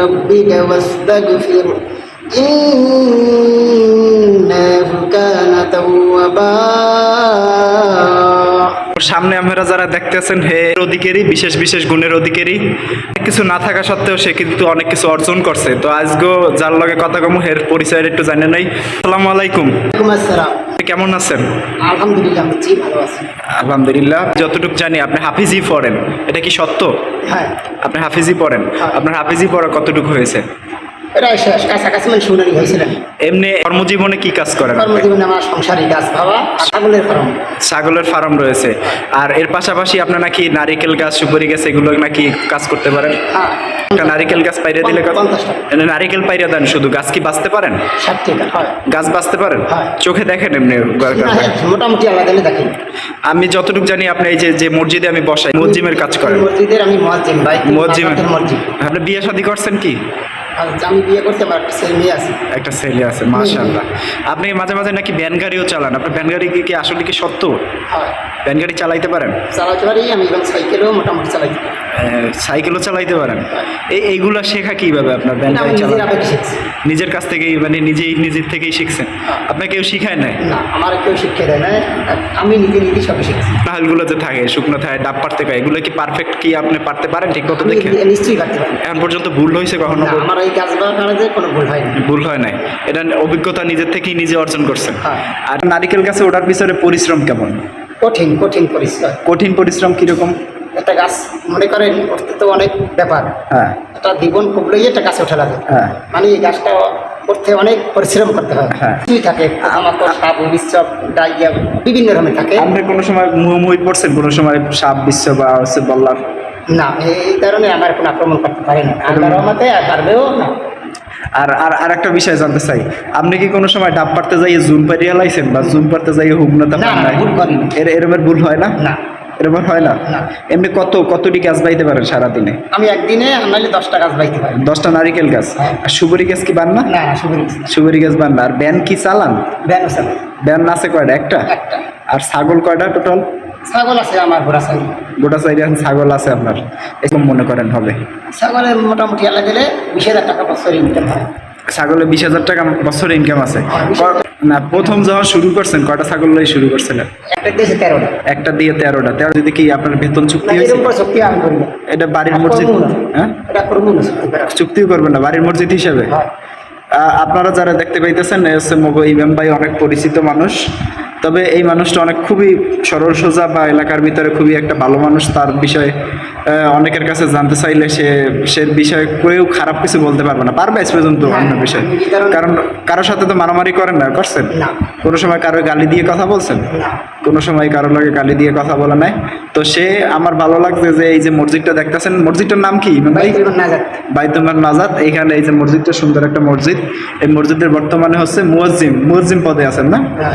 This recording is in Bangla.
ربك واستغفر إنه كان توابا সামনে আমরা যারা দেখতেছেন হে এর অধিকারী বিশেষ বিশেষ গুণের অধিকারী অনেক কিছু না থাকা সত্ত্বেও সে কিন্তু অনেক কিছু অর্জন করছে তো আজকেও যার লগে কথা কম হের পরিচয় একটু জানে নাই আসসালামু আলাইকুম ওয়ালাইকুম আসসালাম কেমন আছেন? আলহামদুলিল্লাহ জি ভালো আছি। আলহামদুলিল্লাহ যতটুকু জানি আপনি হাফিজি পড়েন। এটা কি সত্য? হ্যাঁ। আপনি হাফিজি পড়েন? হ্যাঁ। আপনার হাফিজি পড়া কতটুকু হয়েছে? এটা শেষ কাছাকাছি মানে শুনানি হয়েছিলেন এমনি কর্মজীবনে কি কাজ করেন কর্মজীবনে আমার সংসারী গাছ বাবা ছাগলের ফার্ম। ছাগলের ফার্ম রয়েছে। আর এর পাশাপাশি আপনার নাকি নারিকেল গাছ সুপারি গাছ এগুলো নাকি কাজ করতে পারেন? হ্যাঁ। একটা নারিকেল গাছ পাইরে দিলে নারিকেল পাইরে দেন শুধু গাছ কি বাঁচতে পারেন? গাছ বাঁচতে পারেন। চোখে দেখেন এমনি মোটামুটি দেখেন। আমি যতটুকু জানি আপনি এই যে যে মসজিদে আমি বসাই মসজিমের কাজ করেন। মসজিদের আমি মসজিদ ভাই মসজিমে মসজিদ। আপনি বিয়ে শাদী করছেন কি? আমি বিয়ে করতে পারি একটা ছেলে মেয়ে আছে। একটা ছেলে আছে মাশাআল্লাহ। আপনি মাঝে মাঝে নাকি ভ্যান গাড়িও চালান। আপনার ভ্যান গাড়ি কি- আসলে কি সত্য? হয়। ভ্যান গাড়ি চালাইতে পারেন? চালাতে পারি আমি এবং সাইকেলও মোটামুটি চালাইতে সাইকেলও চালাইতে পারেন। এই এইগুলা শেখা কীভাবে আপনার ভ্যান গাড়ি নিজের চালান? নিজের কাছ থেকেই মানে নিজেই নিজের থেকেই শিখছেন? আপনাকে কেউ শিখায় নাই? না আমার কেউ শিক্ষা দেয় না আমি নিজে নিজে সব শিখছি। নাহলগুলো যে থাকে শুকনো থাকে ডাব পারতে কয় এগুলো কি পারফেক্ট কি আপনি পারতে পারেন ঠিক মতো দেখে? নিশ্চয়ই পারতে পারি। এখন পর্যন্ত ভুল হয়েছে কখনো? আমার এই গাছ বাগানে কোনো ভুল হয়নি ভুল হয় নাই। এটা অভিজ্ঞতা নিজের থেকেই নিজে অর্জন করছেন। হ্যাঁ। আর নারিকেল গাছে ওঠার পিছনে পরিশ্রম কেমন? কঠিন কঠিন পরিশ্রম। কঠিন পরিশ্রম কীরকম? একটা গাছ মনে করেন তো অনেক ব্যাপার। হ্যাঁ। একটা জীবন কুবলেই একটা গাছে ওঠা লাগে। হ্যাঁ। মানে এই গাছটা করতে অনেক পরিশ্রম করতে হয়। হ্যাঁ। কিছুই থাকে? আমাকে সাপ ডাইয়া বিভিন্ন রকমের থাকে। আপনি কোনো সময় মুহুমুহি পড়ছেন? কোনো সময় সাপ বিশ্ব বা হচ্ছে বললাম না এই কারণে আমার কোনো আক্রমণ করতে পারে না। আল্লাহ রহমতে আর পারবেও না। আর আর আর একটা বিষয় জানতে চাই আপনি কি কোনো সময় ডাব পারতে যাইয়ে জুম পারিয়ে লাইছেন বা জুম পারতে যাইয়ে হুগনাতে না, না, ভুল এর এরমের ভুল হয় না? না। এরমের হয় না। এমনি কত কতটি গাছ বাইতে পারেন সারাদিনে? আমি একদিনে নাহলে দশটা গাছ বাইতে পারি। দশটা নারিকেল গাছ হ্যাঁ। আর সুপারি গাছ কি বান না? না না সুবিধা সুপারি গাছ বান না। আর ব্যান কি চালান? ব্যান আছে। না, ব্যান আছে কয়টা? একটা? আর ছাগল কয়টা টোটাল ছাগল আছে আমার ঘোড়া ছাগল। গোটা সাইডে এখন ছাগল আছে আপনার। এরকম মনে করেন হবে? ছাগলের মোটামুটি দিলে বিশ হাজার টাকা বছর ইনকাম হয় ছাগলে বিশ হাজার টাকা বছরে ইনকাম আছে। হ্যাঁ, না প্রথম যখন শুরু করছেন কয়টা ছাগল লই শুরু করছিলেন একটা দিয়েছে তেরোটা। একটা দিয়ে তেরোটা। তেরো যদি কি আপনার বেতন চুক্তি হয়েছে? শক্তি আমি করি না। এটা বাড়ির মসজিদ? হ্যাঁ? এটা করব না শক্তি করা চুক্তিও করবেন না বাড়ির মসজিদ হিসেবে? হয়। আ- আপনারা যারা দেখতে পাইতেছেন এ হচ্ছে মগো ইমাম ভাই অনেক পরিচিত মানুষ। তবে এই মানুষটা অনেক খুবই সরল সোজা বা এলাকার ভিতরে খুবই একটা ভালো মানুষ তার বিষয়ে অনেকের কাছে জানতে চাইলে সে সে বিষয়ে কেউ খারাপ কিছু বলতে পারবে না। পারবে আজ পর্যন্ত অন্য বিষয়। কারণে- কারোর সাথে তো মারামারি করেন না করছেন? কোনো সময় কারও গালি দিয়ে কথা বলছেন? কোনো সময় কারও লাগে গালি দিয়ে কথা বলা নাই? তো সে আমার ভালো লাগছে যে এই যে মসজিদটা দেখতেছেন মসজিদটার নাম কি? নাজাত। বাইতুল্লাহ নাজাদ এইখানে এই যে মসজিদটা সুন্দর একটা মসজিদ। এই মসজিদের বর্তমানে হচ্ছে মুয়াজ্জিম মুয়াজ্জিম পদে আছেন না? হ্যাঁ।